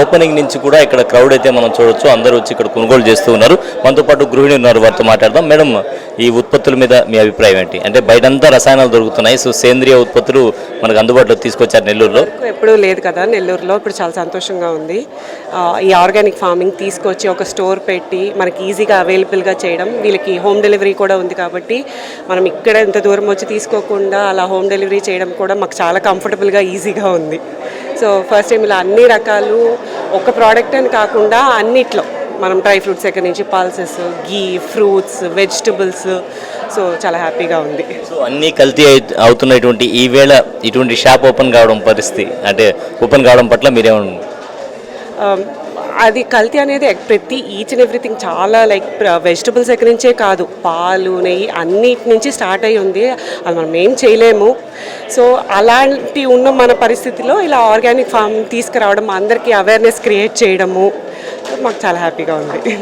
Opening నుంచి కూడా ఇక్కడ క్రౌడ్ అయితే మనం చూడొచ్చు. అందరూ వచ్చి ఇక్కడ కొనుగోలు చేస్తూ ఉన్నారు. మనతో పాటు గృహిణి ఉన్నారు. వారితో మాట్లాడదాం. మేడం ఈ ఉత్పత్తుల మీద మీ అభిప్రాయం ఏంటి? అంటే బయటంతా రసాయనాలు దొరుకుతున్నాయి. సో సేంద్రియ ఉత్పత్తులు మనకు అందుబాటులో తీసుకొచ్చారు నెల్లూరులో. ఎప్పుడూ లేదు కదా నెల్లూరులో. ఇప్పుడు చాలా సంతోషంగా ఉంది. ఈ ఆర్గానిక్ ఫార్మింగ్ తీసుకొచ్చి ఒక స్టోర్ పెట్టి మనకి ఈజీగా అవైలబుల్గా చేయడం. వీళ్ళకి హోమ్ డెలివరీ కూడా ఉంది కాబట్టి మనం ఇక్కడ ఎంత దూరం వచ్చి తీసుకోకుండా అలా హోమ్ డెలివరీ చేయడం కూడా మాకు చాలా కంఫర్టబుల్గా ఈజీగా ఉంది. సో ఫస్ట్ టైం ఇలా అన్ని రకాలు ఒక ప్రోడక్ట్ అని కాకుండా అన్నిట్లో. మనం డ్రై ఫ్రూట్స్ దగ్గర నుంచి pulses ghee fruits vegetables so చాలా హ్యాపీగా ఉంది. సో అన్నీ కల్తీ అవుతున్నటువంటి ఈ వేళ ఇటువంటి షాప్ ఓపెన్ కావడం పరిస్థితి అంటే ఓపెన్ కావడం పట్ల మీరేమన్నా Um, అది కల్తీ అనేది ప్రతి ఈచ్ అండ్ ఎవ్రీథింగ్ చాలా లైక్ వెజిటబుల్స్ దగ్గర నుంచే కాదు పాలు నెయ్యి అన్నిటి నుంచి స్టార్ట్ అయి ఉంది. అది మనం ఏం చేయలేము. సో అలాంటి ఉన్న మన పరిస్థితిలో ఇలా ఆర్గానిక్ ఫామ్ తీసుకురావడం అందరికీ అవేర్నెస్ క్రియేట్ చేయడము మాకు చాలా హ్యాపీగా ఉంది.